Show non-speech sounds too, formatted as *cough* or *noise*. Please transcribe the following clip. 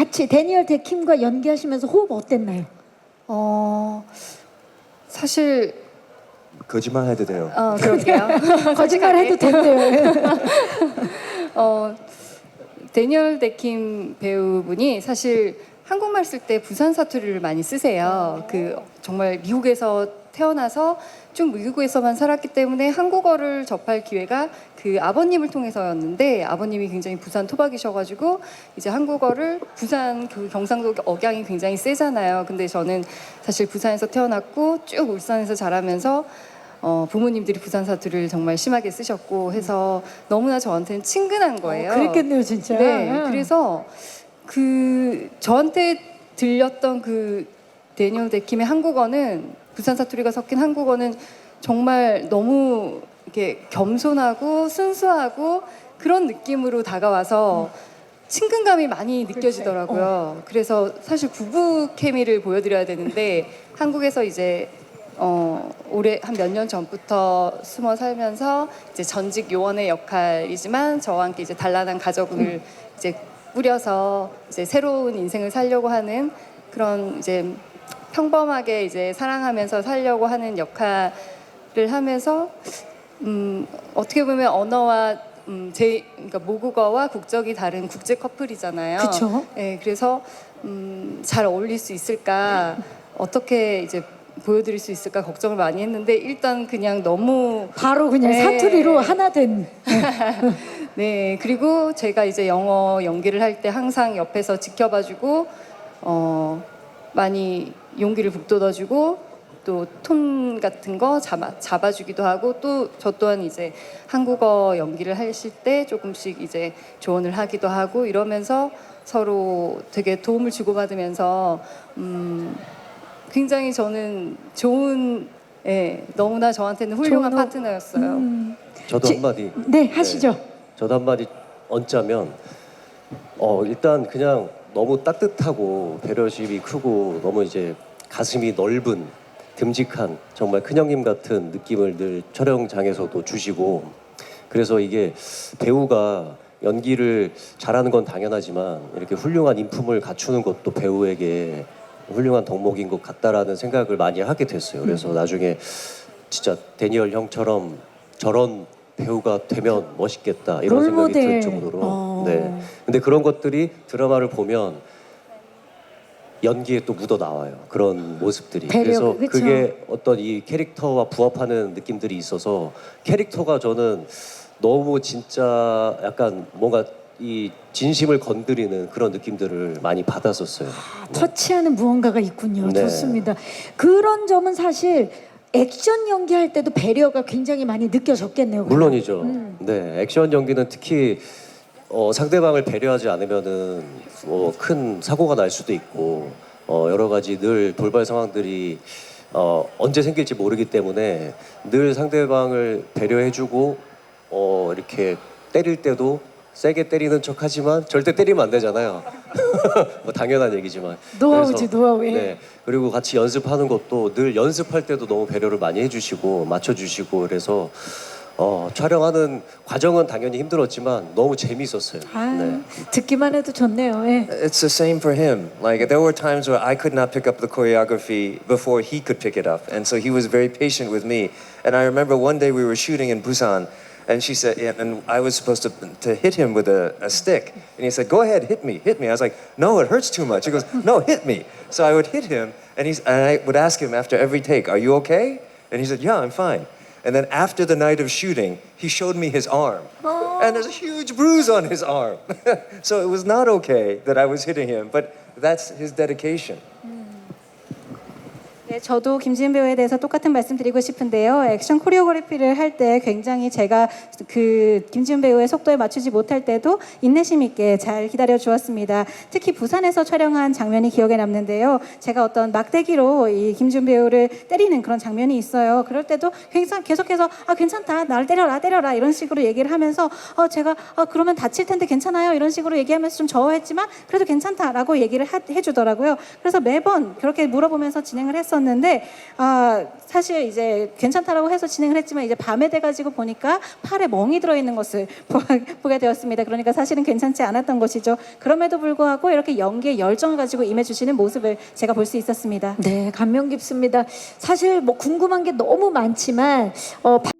같이 데니얼 데킴과 연기하시면서 호흡 어땠나요? 어 사실 거짓말 해도 돼요. 어 그러게요. *laughs* 거짓말 해도 된대요. *laughs* 어 데니얼 데킴 배우분이 사실 한국말 쓸 때 부산 사투리를 많이 쓰세요. 그 정말 미국에서 태어나서 쭉 미국에서만 살았기 때문에 한국어를 접할 기회가 그 아버님을 통해서였는데 아버님이 굉장히 부산 토박이셔가지고 이제 한국어를 부산 그 경상도 억양이 굉장히 세잖아요. 근데 저는 사실 부산에서 태어났고 쭉 울산에서 자라면서 어, 부모님들이 부산 사투리를 정말 심하게 쓰셨고 해서 너무나 저한테는 친근한 거예요. 어, 그랬겠네요, 진짜. 네, 응. 그래서 그 저한테 들렸던 그 데니얼 데킴의 한국어는 부산 사투리가 섞인 한국어는 정말 너무 이렇게 겸손하고 순수하고 그런 느낌으로 다가와서 친근감이 많이 느껴지더라고요. 그래서 사실 부부 케미를 보여드려야 되는데 한국에서 이제 어, 올해 한 몇 년 전부터 숨어 살면서 이제 전직 요원의 역할이지만 저와 함께 이제 단란한 가족을 이제 꾸려서 이제 새로운 인생을 살려고 하는 그런 이제 평범하게 이제 사랑하면서 살려고 하는 역할을 하면서 음, 어떻게 보면 언어와 음, 제 그러니까 모국어와 국적이 다른 국제 커플이잖아요. 그쵸. 네, 그래서 음, 잘 어울릴 수 있을까 어떻게 이제 보여드릴 수 있을까 걱정을 많이 했는데 일단 그냥 너무 바로 그냥 네. 사투리로 하나 된. *laughs* 네 그리고 제가 이제 영어 연기를 할 때 항상 옆에서 지켜봐주고 어 많이 용기를 북돋아주고 또 톤 같은 거 잡아, 잡아주기도 하고 또 저 또한 이제 한국어 연기를 하실 때 조금씩 이제 조언을 하기도 하고 이러면서 서로 되게 도움을 주고받으면서 음 굉장히 저는 좋은 예 너무나 저한테는 훌륭한 좋은 호- 파트너였어요. 음, 저도 지- 한마디. 네, 하시죠. 저도 한마디 얹자면 어 일단 그냥 너무 따뜻하고 배려심이 크고 너무 이제 가슴이 넓은 듬직한 정말 큰형님 같은 느낌을 늘 촬영장에서도 주시고 그래서 이게 배우가 연기를 잘하는 건 당연하지만 이렇게 훌륭한 인품을 갖추는 것도 배우에게 훌륭한 덕목인 것 같다라는 생각을 많이 하게 됐어요. 그래서 나중에 진짜 데니얼 형처럼 저런 배우가 되면 멋있겠다 이런 생각이 롤모델. 들 정도로 어. 네. 근데 그런 것들이 드라마를 보면 연기에 또 묻어 나와요. 그런 모습들이. 배려, 그래서 그쵸. 그게 어떤 이 캐릭터와 부합하는 느낌들이 있어서 캐릭터가 저는 너무 진짜 약간 뭔가 이 진심을 건드리는 그런 느낌들을 많이 받았었어요. 아, 터치하는 무언가가 있군요. 네. 좋습니다. 그런 점은 사실 액션 연기할 때도 배려가 굉장히 많이 느껴졌겠네요. 물론이죠. 음. 네, 액션 연기는 특히 어, 상대방을 배려하지 않으면은 뭐큰 사고가 날 수도 있고 어, 여러 가지 늘 돌발 상황들이 어, 언제 생길지 모르기 때문에 늘 상대방을 배려해주고 어, 이렇게 때릴 때도 세게 때리는 척하지만 절대 때리면 안 되잖아요. 뭐 당연한 얘기지만. 노하우지, 그래서, 노하우. 예. 네, 그리고 같이 연습하는 것도 늘 연습할 때도 너무 배려를 많이 해주시고 맞춰주시고 그래서 어, 촬영하는 과정은 당연히 힘들었지만 너무 재밌었어요. 아, 네. 듣기만 해도 좋네요. 예. It's the same for him. Like there were times where I could not pick up the choreography before he could pick it up, and so he was very patient with me. And I remember one day we were shooting in Busan, and she said, yeah, and I was supposed to to hit him with a, a stick, and he said, "Go ahead, hit me, hit me." I was like, "No, it hurts too much." He goes, *laughs* "No, hit me." So I would hit him, and he's and I would ask him after every take, "Are you okay?" And he said, "Yeah, I'm fine." And then after the night of shooting, he showed me his arm. Oh. And there's a huge bruise on his arm. *laughs* so it was not okay that I was hitting him, but that's his dedication. 네, 저도 김지은 배우에 대해서 똑같은 말씀 드리고 싶은데요. 액션 코리오그래피를 할 때 굉장히 제가 그 김지은 배우의 속도에 맞추지 못할 때도 인내심 있게 잘 기다려 주었습니다. 특히 부산에서 촬영한 장면이 기억에 남는데요. 제가 어떤 막대기로 이 김지은 배우를 때리는 그런 장면이 있어요. 그럴 때도 굉장히 계속해서 아 괜찮다, 나를 때려라, 때려라 이런 식으로 얘기를 하면서 어 제가 어 그러면 다칠 텐데 괜찮아요 이런 식으로 얘기하면서 좀 저어했지만 그래도 괜찮다라고 얘기를 하- 해주더라고요. 그래서 매번 그렇게 물어보면서 진행을 했었는데. 했었는데 아 사실 이제 괜찮다라고 해서 진행을 했지만 이제 밤에 돼가지고 보니까 팔에 멍이 들어 있는 것을 *laughs* 보- 보게 되었습니다. 그러니까 사실은 괜찮지 않았던 것이죠. 그럼에도 불구하고 이렇게 연기에 열정을 가지고 임해주시는 모습을 제가 볼 수 있었습니다. 네, 감명 깊습니다. 사실 뭐 궁금한 게 너무 많지만 어, 바-